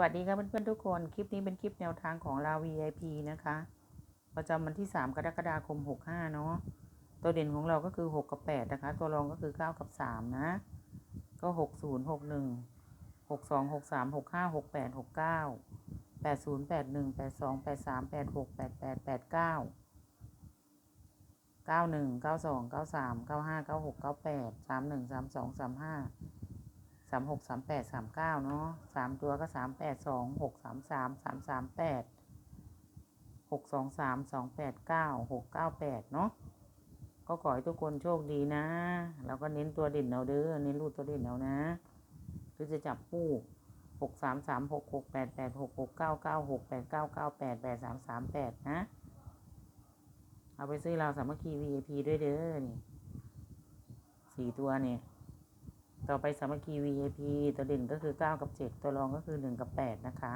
วัสดีครับเพื่อนๆทุกคน คลิปนี้เป็นคลิปแนวทางของเรา VIP นะคะ ประจำวันที่ 3 กรกฎาคม 65 เนาะตัวเด่นของเราก็คือ 6 กับ 8 นะคะ ตัวรองก็คือ 9 กับ 3 นะ ก็ 60 61 62 63 65 68 69 80 81 82 83 86 88 89 91 92 93 95 96 98 31 32 35ามหกสามแปดสามเก้าเนาะสามตัวก็สามแปดสองหกสามสามสามสามแปดหกสองสามสองแปดเก้าหกเก้าแปดเนาะก็ขอให้ทุกคนโชคดีนะ แล้วก็เน้นตัวเด่นเอาเด้อเน้นรูดตัวเด่นเอานะหรือจะจับคู่หกสามสามหกหกแปดแปดหกหกเก้าเก้าหกแปดเก้าเก้าแปดแปดสามสามแปดนะ เอาไปซื้อเราสามัคคี VIP ด้วยเด้อนี่สี่ตัวเนี่ย ต่อไปสามัคคี VIP ตัวเด่นก็คือ 9 กับ 7 ตัวรองก็คือ 1 กับ 8 นะคะ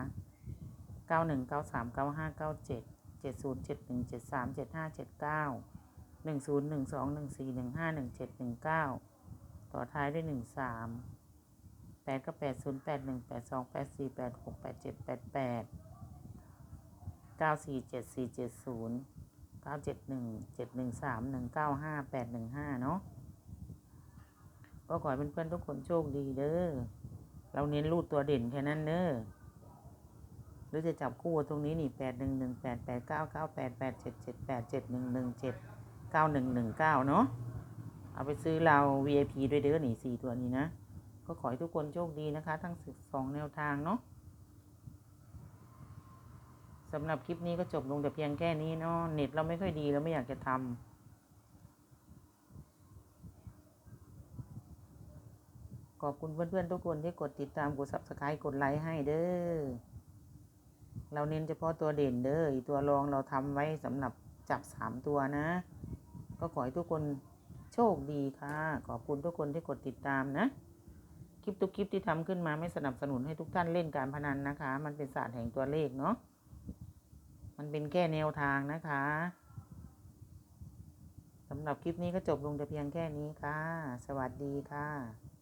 91 93 95 97 70 71 73 75 79 10 12 14 15 17 19 ต่อท้ายด้วย 13 8กับ8 0 8 1 8 2 8 4 8 6 8 7 8 8 9 4 7 4 7 0 9 7 1 7 1 3 1 9 5 8 1 5 เนาะ ก็ขอให้เพื่อนๆทุกคนโชคดีเด้อ เราเน้นรูดตัวเด่นแค่นั้นเด้อ หรือจะจับคู่ตรงนี้นี่แปดหนึ่งหนึ่งแปดแปดเก้าเก้าแปดแปดเจ็ดเจ็ดแปดเจ็ดหนึ่งหนึ่งเจ็ดเก้าหนึ่งหนึ่งเก้าเนาะ เอาไปซื้อเรา VIP ด้วยเด้อนี่สี่ตัวนี้นะ ก็ขอให้ทุกคนโชคดีนะคะ ทั้งสิบสองแนวทางเนาะสำหรับคลิปนี้ก็จบลงแต่เพียงแค่นี้เนาะเน็ตเราไม่ค่อยดีเราไม่อยากจะทำ ขอบคุณเพื่อนๆทุกคนที่กดติดตามกด subscribe กดไลค์ให้เด้อ เราเน้นเฉพาะตัวเด่นเด้ออีตัวรองเราทำไว้สำหรับจับสามตัวนะ ก็ขอให้ทุกคนโชคดีค่ะ ขอบคุณทุกคนที่กดติดตามนะ คลิปทุกคลิปที่ทำขึ้นมาไม่สนับสนุนให้ทุกท่านเล่นการพนันนะคะ มันเป็นศาสตร์แห่งตัวเลขเนาะ มันเป็นแค่แนวทางนะคะสำหรับคลิปนี้ก็จบลงแต่เพียงแค่นี้ค่ะ สวัสดีค่ะ